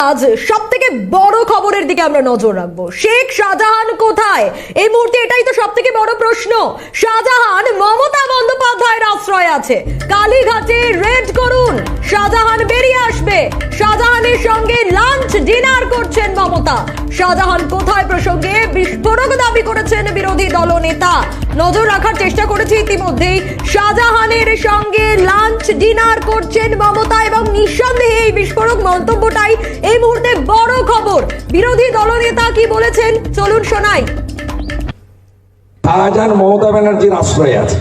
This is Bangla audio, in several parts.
আজ সব থেকে বড় খবরের দিকে আমরা নজর রাখব। শেখ শাহজাহান কোথায়? এই মুহূর্তে এটাই তো সব থেকে বড় প্রশ্ন। শাহজাহান মমতা বন্দ্যোপাধ্যায়ের আশ্রয় আছে। কালীঘাটে রেড করুন, শাহজাহান বেরিয়ে আসবে। শাহজাহানের সঙ্গে লাঞ্চ, ডিনার করছেন মমতা। শাহজাহান কোথায় প্রসঙ্গে বিস্ফোরক দাবি করেছেন বিরোধী দলনেতা। নজর রাখার চেষ্টা করেছে ইতিমধ্যেই। শাহজাহানের সঙ্গে লাঞ্চ, ডিনার করছেন মমতা এবং নিঃসন্দেহে এই বিস্ফোরক মন্তব্যটাই এই মুহূর্তে বড় খবর। বিরোধী দলনেতা কি বলেছেন? চলুন শোনাই। শাহজাহান মমতা ব্যানার্জির আশ্রয় আছে।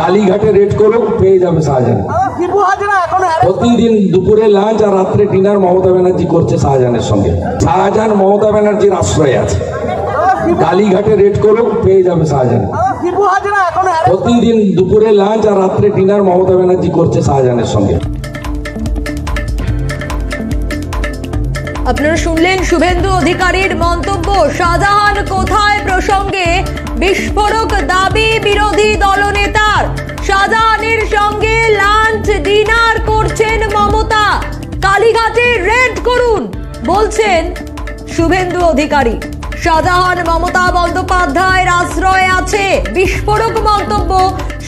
কালীঘাটে রেড করো পেয়ে যাবে শাহজাহান। প্রতিদিন দুপুরে লাঞ্চ আর রাত্রে ডিনার মমতা ব্যানার্জি করছে শাহজাহানের সঙ্গে। শাহজাহান মমতা ব্যানার্জির আশ্রয় আছে। কালীঘাটে রেড করো পেয়ে যাবে শাহজাহান। প্রতিদিন দুপুরে লাঞ্চ আর রাত্রে ডিনার মমতা ব্যানার্জি করছে শাহজাহানের সঙ্গে। আপনারা শুনলেন শুভেন্দু অধিকারীর মন্তব্য, শাহজাহান কোথায় প্রসঙ্গে? বিস্ফোরক দাবি বিরোধী দলনেতার। শাহজাহানের সঙ্গে লাঞ্চ ডিনার করছেন মমতা। কালীঘাটে রেড করুন, বলছেন শুভেন্দু অধিকারী। শাহজাহান, মমতা বন্দ্যোপাধ্যায়ের আশ্রয় আছে বিস্ফোরক মন্তব্য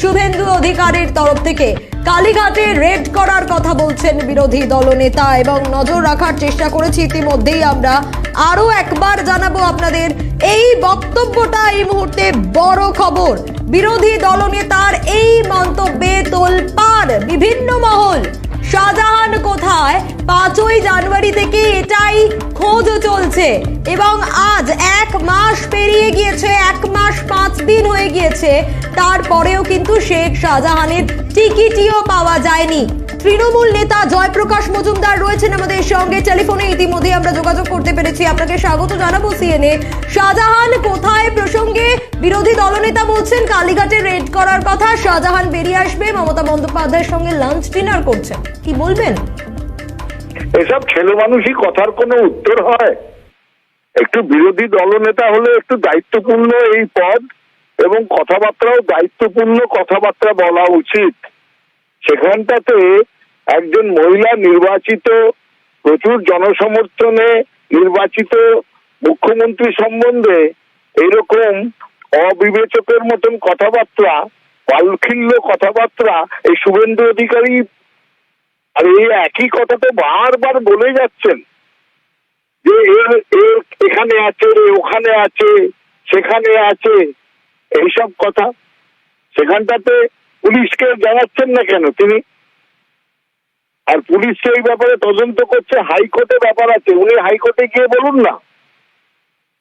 শুভেন্দু অধিকারীর তরফ থেকে। কালীঘাটে রেড করার কথা বলছেন বিরোধী দলনেতা এবং নজর রাখার চেষ্টা করেছি ইতিমধ্যেই আমরা। আরও একবার জানাব আপনাদের, এই বক্তব্যটা এই মুহূর্তে বড় খবর। বিরোধী দলনেতার এই মন্তব্যে তোলপাড়, বিভিন্ন মহল, শাহজাহান কোথায়? পাঁচই জানুয়ারি থেকে এটাই খোঁজ চলছে। এবং আজ এক মাস পেরিয়ে গিয়েছে, এক মাস পাঁচ দিন হয়ে গিয়েছে। তারপরেও কিন্তু শেখ শাহজাহানের টিকিটিও পাওয়া যায়নি। তৃণমূল নেতা জয়প্রকাশ মজুমদার রয়েছেন আমাদের সঙ্গে। টেলিফোনে ইতিমধ্যে আমরা যোগাযোগ করতে পেরেছি। আপনাকে স্বাগত জানাব সিএনএ শাহজাহান কোথায় প্রসঙ্গে বিরোধী দলনেতা বলছেন, কালীঘাটে রেড করার কথা। শাহজাহান বেরিয়ে আসবে। মমতা বন্দ্যোপাধ্যায়ের সঙ্গে লাঞ্চ ডিনার করছেন। কি বলবেন? এসব ছেলে মানুষই কথার কোনো উত্তর হয়? একটু বিরোধী দলনেতা হলে একটু দায়িত্বপূর্ণ এই পদ এবং কথাবার্তাও দায়িত্বপূর্ণ কথাবার্তা বলা উচিত। সেখানটাতে একজন মহিলা নির্বাচিত, প্রচুর জনসমর্থনে নির্বাচিত মুখ্যমন্ত্রী সম্বন্ধে এইরকম অবিবেচকের মতন কথাবার্তা, বালখিল্য কথাবার্তা এই শুভেন্দু অধিকারী আর এই একই কথা তো বারবার বলে যাচ্ছেন যে এর এর এখানে আছে ওখানে আছে, সেখানে আছে, এইসব কথা। সেখানটাতে পুলিশকে জানাচ্ছেন না কেন তিনি? আর পুলিশ সেই ব্যাপারে তদন্ত করছে, হাইকোর্টে ব্যাপার আছে, উনি হাইকোর্টে গিয়ে বলুন না।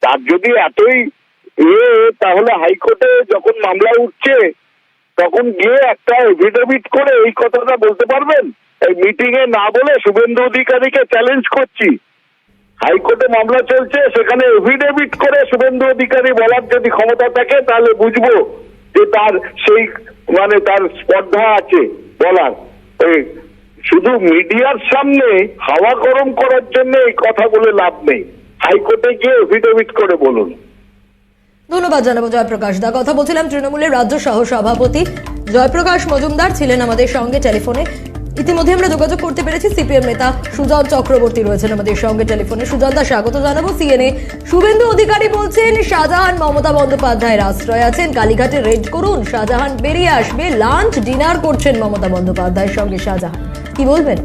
তার যদি এতই এ, তাহলে হাইকোর্টে যখন মামলা উঠছে, তখন গিয়ে একটা এফিডেভিট করে এই কথাটা বলতে পারবেন? এই মিটিং এ না বলে শুভেন্দু অধিকারীকে চ্যালেঞ্জ করছি। হাইকোর্টে মামলা চলছে, সেখানে এফিডেভিট করে শুভেন্দু অধিকারী বলার যদি ক্ষমতা থাকে, তাহলে বুঝব যে তার সেই মানে তার স্পর্ধা আছে বলার। শুধু মিডিয়ার সামনে হাওয়া গরম করার জন্য এই কথা বলে লাভ নেই। হাইকোর্টে গিয়ে এফিডেভিট করে বলুন। ধন্যবাদ জানাব জয়প্রকাশ দা। কথা বলছিলাম তৃণমূলের রাজ্য সহ সভাপতি জয়প্রকাশ মজুমদার ছিলেন আমাদের সঙ্গে টেলিফোনে। ইতিমধ্যে আমরা যোগাযোগ করতে পেরেছি সিপিএম নেতা সুজন চক্রবর্তী রয়েছেন আমাদের সঙ্গে টেলিফোনে। সুজন দা স্বাগত জানাব সিএনএ শুভেন্দু অধিকারী বলছেন, শাহজাহান মমতা বন্দ্যোপাধ্যায়ের আশ্রয় আছেন কালীঘাটে। রেড করুন, শাহজাহান বেরিয়ে আসবে। লাঞ্চ, ডিনার করছেন মমতা বন্দ্যোপাধ্যায়ের সঙ্গে শাহজাহান। কি বলবেন?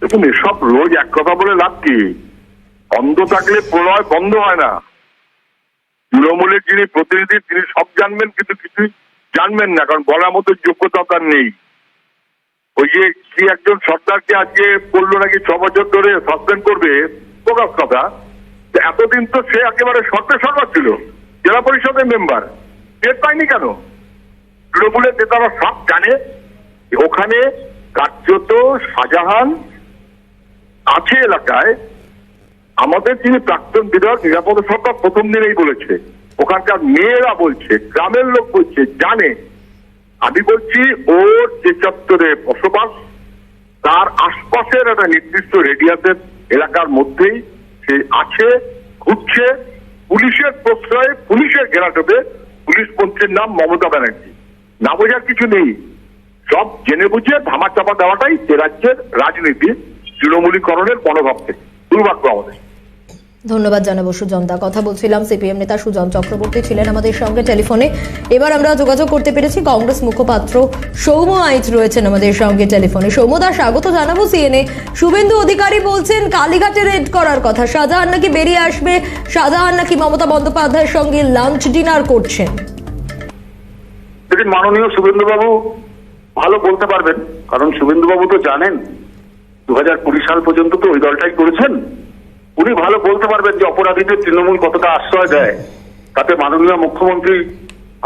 দেখুন, এসব রোজ এক কথা বলে লাভ কি? অন্ধ থাকলে প্রলয় বন্ধ হয় না। তৃণমূলের যিনি প্রতিনিধি, তিনি সব জানবেন, কিন্তু কিছুই জানবেন না, কারণ বলার মতো যোগ্যতা তার নেই। ওই যে কি একজন সর্দারকে আজকে বলল নাকি ছ বছর ধরে সাসপেন্ড করবে, প্রকাশ কথা। এতদিন তো সে একেবারে শর্তে সরকার ছিল, জেলা পরিষদের মেম্বার টের পায়নি কেন? তৃণমূলের নেতারা সব জানে ওখানে কার্যত শাহজাহান আছে এলাকায়। আমাদের যিনি প্রাক্তন বিধায়ক, নিরাপদ সরকার প্রথম দিনেই বলেছে। ওখানকার মেয়েরা বলছে, গ্রামের লোক বলছে, জানে। আমি বলছি ওর যে চত্বরে বসবাস, তার আশপাশের একটা নির্দিষ্ট রেডিয়াসের এলাকার মধ্যেই সে আছে, ঘুরছে, পুলিশের প্রশ্রয়ে পুলিশের ঘেরাটোপে পুলিশ মন্ত্রীর নাম মমতা ব্যানার্জি। না বোঝার কিছু নেই। সব জেনে বুঝে ধামা চাপা দেওয়াটাই এ রাজ্যের রাজনীতি, তৃণমূলীকরণের মনোভাব থেকে। দুর্ভাগ্য আমাদের। ধন্যবাদ জানাব সুজন দা। কথা বলছিলাম সিপিএম নেতা সুজন চক্রবর্তী ছিলেন আমাদের সঙ্গে টেলিফোনে। এবার আমরা যোগাযোগ করতে পেরেছি কংগ্রেস মুখপাত্র সৌম্য আইচ রয়েছেন আমাদের সঙ্গে টেলিফোনে। সৌম্য দা, স্বাগত জানাব সিএনএ শুভেন্দু অধিকারী বলছেন, কালীঘাটে রেড করার কথা। শাহজাহান নাকি বেরিয়ে আসবে? শাহজাহান নাকি মমতা বন্দ্যোপাধ্যায়ের সঙ্গে লাঞ্চ ডিনার করছেন? মাননীয় শুভেন্দুবাবু ভালো বলতে পারবেন, কারণ শুভেন্দুবাবু তো জানেন দু হাজার কুড়ি সাল পর্যন্ত তো ওই দলটাই করেছেন। উনি ভালো বলতে পারবেন যে অপরাধীদের তৃণমূল কতটা আশ্রয় দেয়। তাতে মাননীয় মুখ্যমন্ত্রী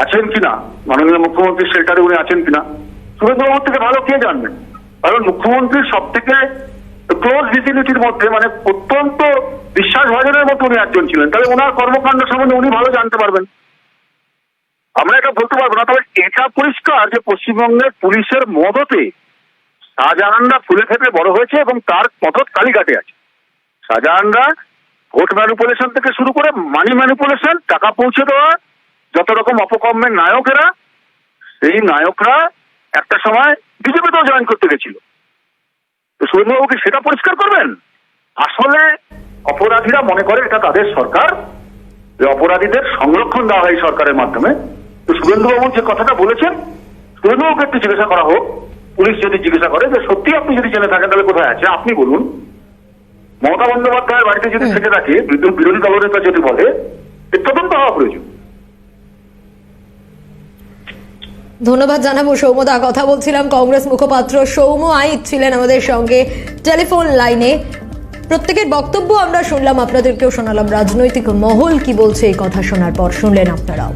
আছেন কিনা? মাননীয় মুখ্যমন্ত্রী শেল্টারে উনি আছেন কিনা? শুভেন্দুবাবুর থেকে ভালো কে জানবেন কারণ মুখ্যমন্ত্রীর সব থেকে ক্লোজ ভিসিলিটির মধ্যে মানে অত্যন্ত বিশ্বাসভাজনের মতো উনি একজন ছিলেন। তাহলে ওনার কর্মকাণ্ড সম্বন্ধে উনি ভালো জানতে পারবেন। আমরা এটা বলতে পারব না, তবে এটা পরিষ্কার যে পশ্চিমবঙ্গের পুলিশের মদতে শাহজাহানরা ফুলে ফেপে বড় হয়েছে এবং তার মদত কালীঘাটে আছে। শাহজাহানরা ভোট ম্যানিপুলেশন থেকে শুরু করে মানি ম্যানিপুলেশন, টাকা পৌঁছে দেওয়া, যত রকম অপকর্মের নায়কেরা, সেই নায়করা একটা সময় বিজেপিতেও জয়েন করতে গেছিল। তো সুরেন্দ্রবাবু কি সেটা পরিষ্কার করবেন? আসলে অপরাধীরা মনে করে এটা তাদের সরকার, যে অপরাধীদের সংরক্ষণ দেওয়া হয় সরকারের মাধ্যমে। তো শুভেন্দুবাবু যে কথাটা বলেছেন শুভেন্দুবাবুকে একটু জিজ্ঞাসা করা হোক। পুলিশ যদি জিজ্ঞাসা করে যে, সত্যি আপনি যদি জেনে থাকেন, তাহলে কোথায় আছে? আপনি বলুন। মমতা বন্দ্যোপাধ্যায়ের বাড়িতে যদি থেকে থাকে বিরোধী দলনেতা যদি বলে তদন্ত হওয়া প্রয়োজন। ধন্যবাদ জানাব সৌম্যদা কথা বলছিলাম কংগ্রেস মুখপাত্র সৌম্য আইচ ছিলেন আমাদের সঙ্গে টেলিফোন লাইনে। প্রত্যেকের বক্তব্য আমরা শুনলাম আপনাদেরকেও শোনালাম। রাজনৈতিক মহল কি বলছে এই কথা শোনার পর শুনলেন আপনারাও।